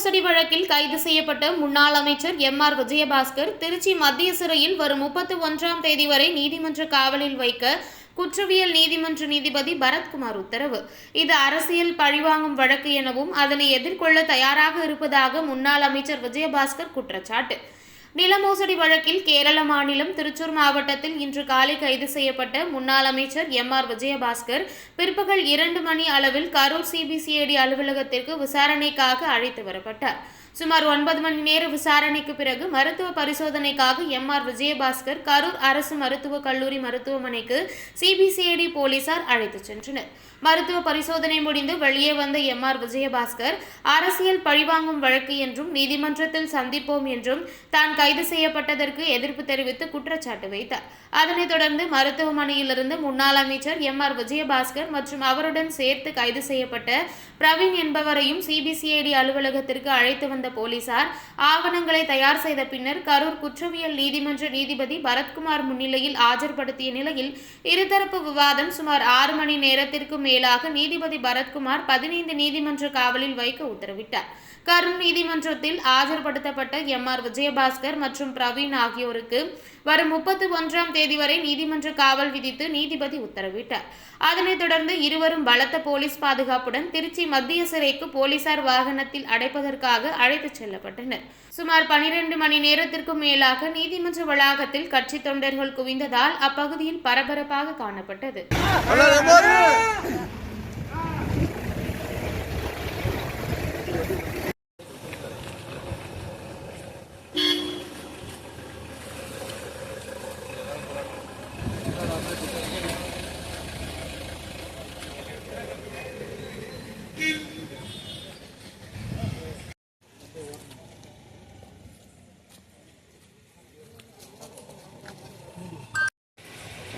மோசடி வழக்கில் கைது செய்யப்பட்ட முன்னாள் அமைச்சர் எம் ஆர் விஜயபாஸ்கர் திருச்சி மத்திய சிறையில் வரும் முப்பத்தி ஒன்றாம் தேதி வரை நீதிமன்ற காவலில் வைக்க குற்றவியல் நீதிமன்ற நீதிபதி பரத்குமார் உத்தரவு. இது அரசியல் பழிவாங்கும் வழக்கு எனவும் அதனை எதிர்கொள்ள தயாராக இருப்பதாக முன்னாள் அமைச்சர் விஜயபாஸ்கர் குற்றச்சாட்டு. நில மோசடி வழக்கில் கேரள மாநிலம் திருச்சூர் மாவட்டத்தில் இன்று காலை கைது செய்யப்பட்ட முன்னாள் அமைச்சர் எம் ஆர் விஜயபாஸ்கர் பிற்பகல் இரண்டு மணி அளவில் கரூர் சிபிசிஐடி அலுவலகத்திற்கு விசாரணைக்காக அழைத்து வரப்பட்டார். சுமார் ஒன்பது மணி நேர விசாரணைக்கு பிறகு மருத்துவ பரிசோதனைக்காக எம் ஆர் விஜயபாஸ்கர் கரூர் அரசு மருத்துவக் கல்லூரி மருத்துவமனைக்கு சிபிசிஐடி போலீசார் அழைத்துச் சென்றனர். மருத்துவ பரிசோதனை முடிந்து வெளியே வந்த எம் ஆர் விஜயபாஸ்கர் அரசியல் பழிவாங்கும் வழக்கு என்றும் நீதிமன்றத்தில் சந்திப்போம் என்றும் தான் கைது செய்யப்பட்டதற்கு எதிர்ப்பு தெரிவித்து குற்றச்சாட்டு வைத்தார். அதனைத் தொடர்ந்து மருத்துவமனையிலிருந்து முன்னாள் அமைச்சர் எம் ஆர் விஜயபாஸ்கர் மற்றும் அவருடன் சேர்த்து கைது செய்யப்பட்ட பிரவீன் என்பவரையும் சிபிசிஐடி அலுவலகத்திற்கு அழைத்து வந்த போலீசார் ஆவணங்களை தயார் செய்த பின்னர் கரூர் குற்றவியல் நீதிமன்ற நீதிபதி பரத்குமார் முன்னிலையில் ஆஜர்படுத்திய நிலையில் இருதரப்பு விவாதம் சுமார் ஆறு மணி நேரத்திற்கு மேலாக நீதிபதி பரத்குமார் பதினைந்து நீதிமன்ற காவலில் வைக்க உத்தரவிட்டார். கரூர் நீதிமன்றத்தில் ஆஜர்படுத்தப்பட்ட எம் ஆர் விஜயபாஸ்கர் மற்றும் பிரவீன் ஆகியோருக்கு வரும் முப்பத்தி ஒன்றாம் தேதி வரை நீதிமன்ற காவல் விதித்து நீதிபதி உத்தரவிட்டார். அதனைத் தொடர்ந்து இருவரும் பலத்த போலீஸ் பாதுகாப்புடன் திருச்சி மத்திய சிறைக்கு போலீசார் வாகனத்தில் அடைப்பதற்காக அழைத்துச் செல்லப்பட்டனர். சுமார் பனிரெண்டு மணி நேரத்திற்கும் மேலாக நீதிமன்ற வளாகத்தில் கட்சி தொண்டர்கள் குவிந்ததால் அப்பகுதியில் பரபரப்பாக காணப்பட்டது.